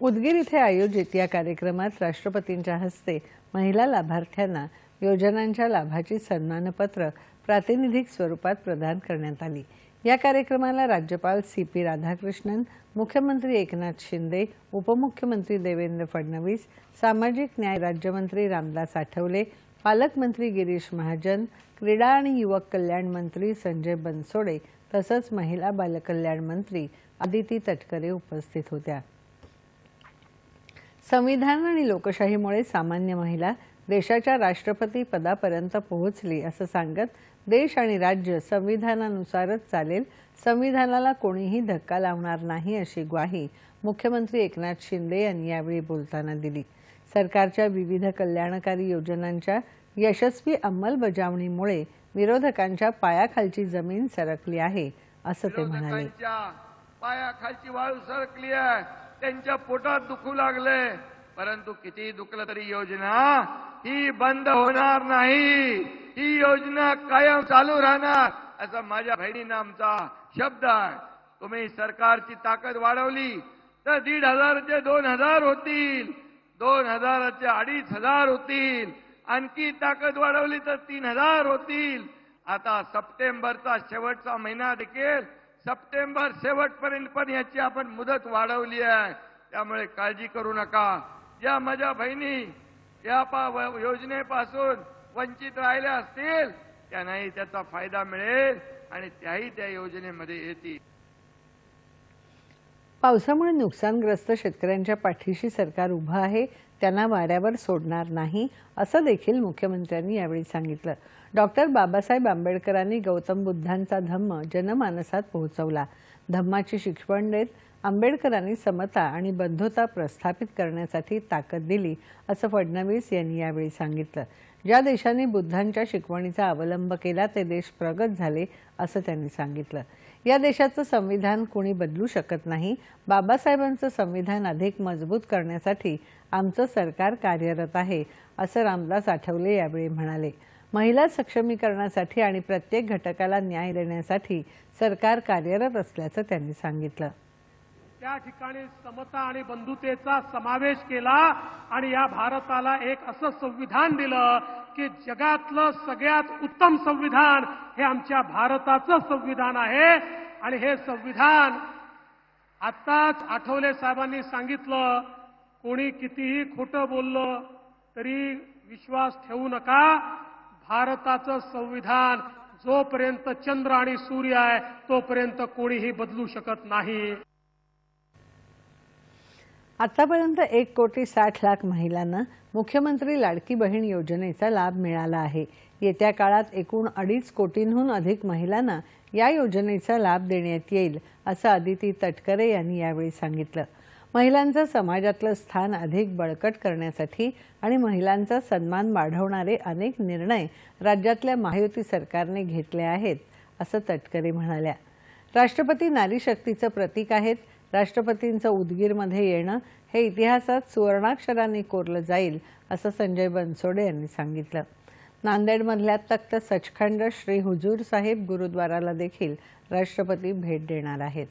उदगीर इथे आयोजित या कार्यक्रमात राष्ट्रपतींच्या हस्ते महिला लाभार्थ्यांना योजनांच्या लाभाची सन्मानपत्र प्रातिनिधिक स्वरूपात प्रदान करण्यात आली. या कार्यक्रमाला राज्यपाल सी पी राधाकृष्णन मुख्यमंत्री एकनाथ शिंदे उपमुख्यमंत्री देवेंद्र फडणवीस सामाजिक न्याय राज्यमंत्री रामदास आठवले पालकमंत्री गिरीश महाजन क्रीडा आणि युवक कल्याण मंत्री संजय बनसोडे तसंच महिला बालकल्याण मंत्री आदिती तटकरे उपस्थित होत्या. संविधान आणि लोकशाहीमुळे सामान्य महिला देशाच्या राष्ट्रपती पदापर्यंत पोहोचली असं सांगत देश आणि राज्य संविधानानुसारच चालेल. संविधानाला कोणीही धक्का लावणार नाही अशी ग्वाही मुख्यमंत्री एकनाथ शिंदे यांनी यावेळी बोलताना दिली. सरकारच्या विविध कल्याणकारी योजनांच्या यशस्वी अंमलबजावणीमुळे विरोधकांच्या पायाखालची जमीन सरकली आहे असं ते म्हणाले. पायाखालची वाळू सरकली आहे. त्यांच्या पोटात दुखू लागले. परंतु किती दुखलं तरी योजना ही बंद होणार नाही. ही योजना कायम चालू राहणार. असा माझ्या बहिणीनं आमचा शब्द आहे. तुम्ही सरकारची ताकद वाढवली तर दीड हजारचे दोन हजार होतील. दोन हजाराचे अडीच हजार होतील. आणखी ताकद वाढवली तर तीन हजार होतील. आता सप्टेंबरचा शेवटचा महिना देखील सप्टेंबर शेवटपर्यंत पण याची आपण मुदत वाढवली आहे. त्यामुळे काळजी करू नका. ज्या माझ्या बहिणी या पा- योजनेपासून वंचित राहिल्या असतील त्यांनाही त्याचा फायदा मिळेल आणि त्याही त्या योजनेमध्ये येतील. पावसामुळे नुकसानग्रस्त शेतकऱ्यांच्या पाठीशी सरकार उभं आहे त्यांना वाऱ्यावर सोडणार नाही असं देखील मुख्यमंत्र्यांनी यावेळी सांगितलं. डॉक्टर बाबासाहेब आंबेडकरांनी गौतम बुद्धांचा धम्म जनमानसात पोहोचवला. धम्माची शिकवण देत आंबेडकरांनी समता आणि बंधुता प्रस्थापित करण्यासाठी ताकद दिली असं फडणवीस यांनी यावेळी सांगितलं. ज्या देशांनी बुद्धांच्या शिकवणीचा अवलंब केला ते देश प्रगत झाले असं त्यांनी सांगितलं. या देशाचं संविधान कोणी बदलू शकत नाही. बाबासाहेबांचं संविधान अधिक मजबूत करण्यासाठी आमचं सरकार कार्यरत आहे असं रामदास आठवले यावेळी म्हणाले. महिला सक्षमीकरणासाठी आणि प्रत्येक घटकाला न्याय देण्यासाठी सरकार कार्यरत असल्याचं त्यांनी सांगितलं. त्या ठिकाणी समता आणि बंधुतेचा समावेश केला आणि या भारताला एक असं संविधान दिलं की जगातलं सगळ्यात उत्तम संविधान हे आमच्या भारताचं संविधान आहे. आणि हे संविधान आत्ताच आठवले साहेबांनी सांगितलं कोणी कितीही खोटं बोललं तरी विश्वास ठेवू नका. भारताचं संविधान जोपर्यंत चंद्र आणि सूर्य आहे तोपर्यंत कोणीही बदलू शकत नाही. आतापर्यंत एक कोटी साठ लाख महिलांना मुख्यमंत्री लाडकी बहीण योजनेचा लाभ मिळाला आहे. येत्या काळात एकूण अडीच कोटींहून अधिक महिलांना या योजनेचा लाभ देण्यात येईल असं आदिती तटकरे यांनी यावेळी सांगितलं. महिलांचं समाजातलं स्थान अधिक बळकट करण्यासाठी आणि महिलांचा सन्मान वाढवणारे अनेक निर्णय राज्यातल्या महायुती सरकारने घेतले आहेत असं तटकरे म्हणाल्या. राष्ट्रपती नारी शक्तीचं प्रतीक आहेत राष्ट्रपतींचं उदगीरमध्ये येणं हे इतिहासात सुवर्णाक्षरांनी कोरलं जाईल असं संजय बनसोडे यांनी सांगितलं. नांदेडमधल्या तख्त सचखंड श्री हुजूर साहेब गुरुद्वाराला देखील राष्ट्रपती भेट देणार आहेत.